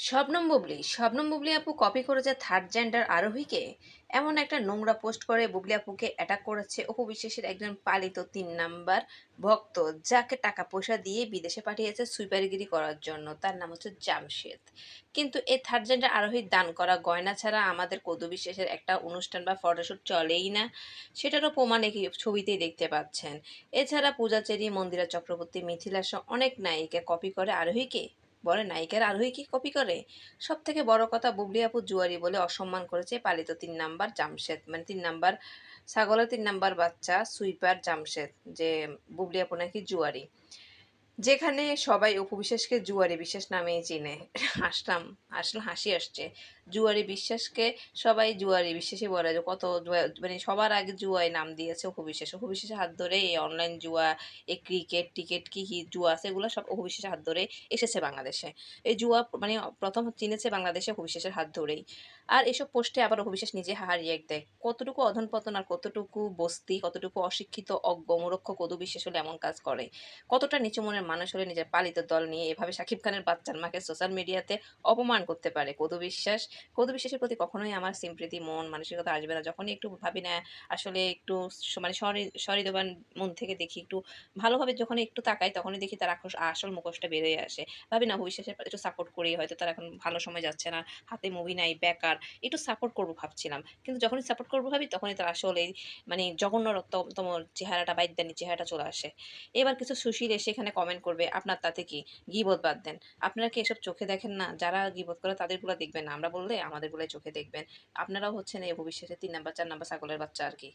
শবনম বুবলি শবনম বুবলি আপু কপি করেছে third gender আরোহীকে। এমন একটা নোংরা পোস্ট করে বুবলি আপুকে অ্যাটাক করেছে। অপু বিশ্বাসের একজন পালিত তিন নাম্বার ভক্ত, যাকে টাকা পয়সা দিয়ে বিদেশে পাঠিয়েছে সুইপারগিরি করার জন্য। তার নাম হচ্ছে জামশেদ। কিন্তু এই থার্ড জেন্ডার আরোহী দান করা গয়না ছাড়া আমাদের কদু বিশ্বাসের একটা অনুষ্ঠান বা ফটোশ্যুট চলেই না। সেটারও প্রমাণ এই ছবিতেই দেখতে পাচ্ছেন। এছাড়া পূজাচেরি, মন্দিরা চক্রবর্তী মিথিলা সহ অনেক নায়িকা কপি করে আরোহীকে বলে, নায়িকার আরোহী কি কপি করে? সব থেকে বড় কথা বুবলি আপু জুয়ারি বলে অসম্মান করেছে পালিত তিন নাম্বার জামশেদ মানে তিন নাম্বার ছাগলের তিন নাম্বার বাচ্চা সুইপার জামশেদ, যে বুবলি আপু নাকি জুয়ারি। যেখানে সবাই অপু বিশেষকে জুয়ারি বিশেষ নামেই চিনে। হাসলাম আসলে হাসি আসছে। জুয়ারি বিশ্বাসকে সবাই জুয়ারি বিশ্বাসই বলে যে কত মানে সবার আগে জুয়াই নাম দিয়েছে অপু বিশ্বাস। অপু বিশ্বাসের হাত ধরে এই অনলাইন জুয়া, এই ক্রিকেট টিকেট কি কি জুয়া আছে এগুলো সব অপু বিশ্বাসের হাত ধরে এসেছে বাংলাদেশে। এই জুয়া মানে প্রথম চিনেছে বাংলাদেশে অপু বিশ্বাসের হাত ধরেই। আর এসব পোস্টে আবার অপু বিশ্বাস নিজে হাহা রিয়েক্ট দেয়। কতটুকু অধন পতন আর কতটুকু বস্তি, কতটুকু অশিক্ষিত, অজ্ঞ মূরক্ষ কদু বিশ্বাস হলে এমন কাজ করে। কতটা নিচু মনের মানুষ হলে নিজের পালিত দল নিয়ে এভাবে সাকিব খানের বাচ্চার মাকে সোশ্যাল মিডিয়াতে অপমান করতে পারে? কদু বিশ্বাস কদু বিশ্বাসের প্রতি কখনোই আমার সিম্প্রীতি মন, মানসিকতা আসবে না। যখনই একটু ভাবি না, আসলে একটু মানে সহৃদবান মন থেকে দেখি, একটু ভালোভাবে যখন একটু তাকাই, তখনই দেখি তার আক্রোশ আসল মুখোশটা বেরোয় আসে। ভাবি না ভবিষ্যতে একটু সাপোর্ট করি, হয়তো তার এখন ভালো সময় যাচ্ছে না, হাতে মুভি নাই, বেকার, একটু সাপোর্ট করব ভাবছিলাম। কিন্তু যখনই সাপোর্ট করব ভাবি, তখনই তার আসলে মানে জঘন্যতম চেহারাটা বাইদানি চেহারাটা চলে আসে। এবার কিছু সুশীল এসে এখানে কমেন্ট করবে, আপনার তাতে কি? গিবোধ বাদ দেন। আপনারা কি এসব চোখে দেখেন না? যারা গিবোধ করে তাদেরগুলো দেখবেন না। আমরা বললে আমাদেরগুলোই চোখে দেখবেন। আপনারাও হচ্ছেন এই ভবিষ্যতে তিন নাম্বার, চার নাম্বার ছাগলের বাচ্চা আর কি।